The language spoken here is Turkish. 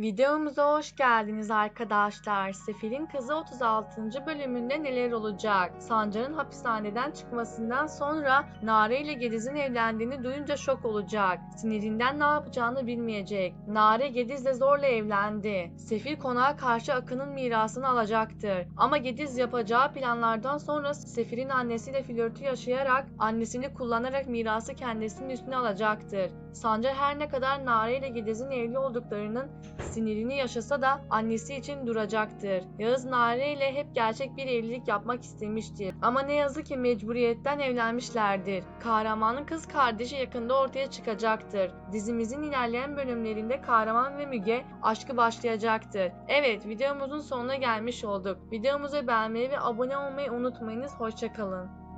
Videomuza hoş geldiniz arkadaşlar. Sefir'in Kızı 36. bölümünde neler olacak? Sancar'ın hapishaneden çıkmasından sonra Nare ile Gediz'in evlendiğini duyunca şok olacak. Sinirinden ne yapacağını bilmeyecek. Nare Gediz'le zorla evlendi. Sefir konağa karşı Akın'ın mirasını alacaktır. Ama Gediz yapacağı planlardan sonra Sefir'in annesiyle flörtü yaşayarak annesini kullanarak mirası kendisinin üstüne alacaktır. Sancar her ne kadar Nare ile Gediz'in evli olduklarının sinirini yaşasa da annesi için duracaktır. Yağız Nare ile hep gerçek bir evlilik yapmak istemiştir. Ama ne yazık ki mecburiyetten evlenmişlerdir. Kahramanın kız kardeşi yakında ortaya çıkacaktır. Dizimizin ilerleyen bölümlerinde Kahraman ve Müge aşkı başlayacaktır. Evet videomuzun sonuna gelmiş olduk. Videomuzu beğenmeyi ve abone olmayı unutmayınız. Hoşçakalın.